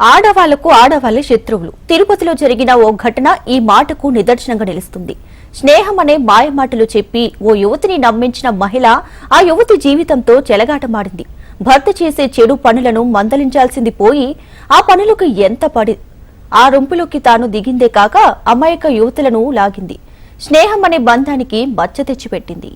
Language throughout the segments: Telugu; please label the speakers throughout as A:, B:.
A: ఆడవాళ్ళకు ఆడవాళ్ళే శత్రువులు. తిరుపతిలో జరిగిన ఓ ఘటన ఈ మాటకు నిదర్శనంగా నిలుస్తుంది. స్నేహం అనే మాయమాటలు చెప్పి ఓ యువతిని నమ్మించిన మహిళ ఆ యువతి జీవితంతో చెలగాటమాడింది. భర్త చేసే చెడు పనులను మందలించాల్సింది పోయి ఆ పనులకు ఎంత పడి ఆ రొంపులోకి తాను దిగిందే కాక అమాయక యువతులను లాగింది. స్నేహం అనే బంధానికి మచ్చ తెచ్చిపెట్టింది.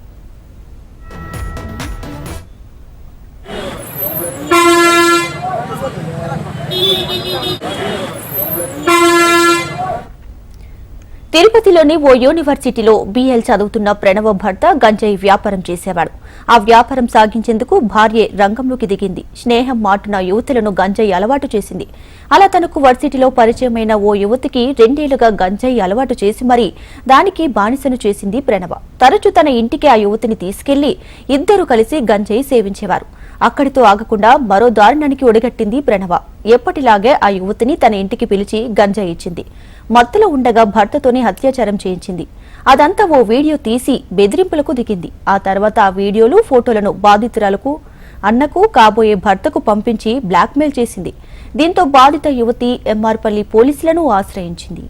A: తిరుపతిలోని ఓ యూనివర్సిటీలో బీఎల్ చదువుతున్న ప్రణవ భర్త గంజాయి వ్యాపారం చేసేవాడు. ఆ వ్యాపారం సాగించేందుకు భార్య రంగంలోకి దిగింది. స్నేహం మాటున యువతులను గంజాయి అలవాటు చేసింది. అలా తనకు వర్సిటీలో పరిచయమైన ఓ యువతికి రెండేళ్ళుగా గంజాయి అలవాటు చేసి మరీ దానికి బానిసను చేసింది ప్రణవ. తరచూ తన ఇంటికి ఆ యువతిని తీసుకెళ్ళి ఇద్దరు కలిసి గంజాయి సేవించేవారు. అక్కడితో ఆగకుండా మరో దారుణానికి ఒడిగట్టింది ప్రణవ. ఎప్పటిలాగే ఆ యువతిని తన ఇంటికి పిలిచి గంజా ఇచ్చింది. మత్తులో ఉండగా భర్తతోనే అత్యాచారం చేయించింది. అదంతా ఓ వీడియో తీసి బెదిరింపులకు దిగింది. ఆ తర్వాత ఆ వీడియోలు ఫోటోలను బాధితురాలకు అన్నకు కాబోయే భర్తకు పంపించి బ్లాక్మెయిల్ చేసింది. దీంతో బాధిత యువతి ఎంఆర్పల్లి పోలీసులను ఆశ్రయించింది.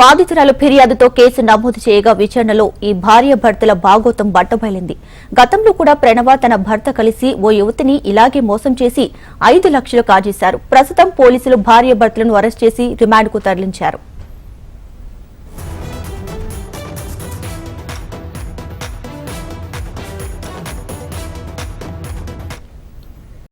A: బాధితురాలు ఫిర్యాదుతో కేసు నమోదు చేయగా విచారణలో ఈ భార్య భర్తల భాగోతం బట్టబయలింది. గతంలో కూడా ప్రణవ తన భర్త కలిసి ఓ యువతిని ఇలాగే మోసం చేసి ఐదు లక్షలు కాజేశారు. ప్రస్తుతం పోలీసులు భార్య భర్తలను అరెస్ట్ చేసి రిమాండ్కు తరలించారు.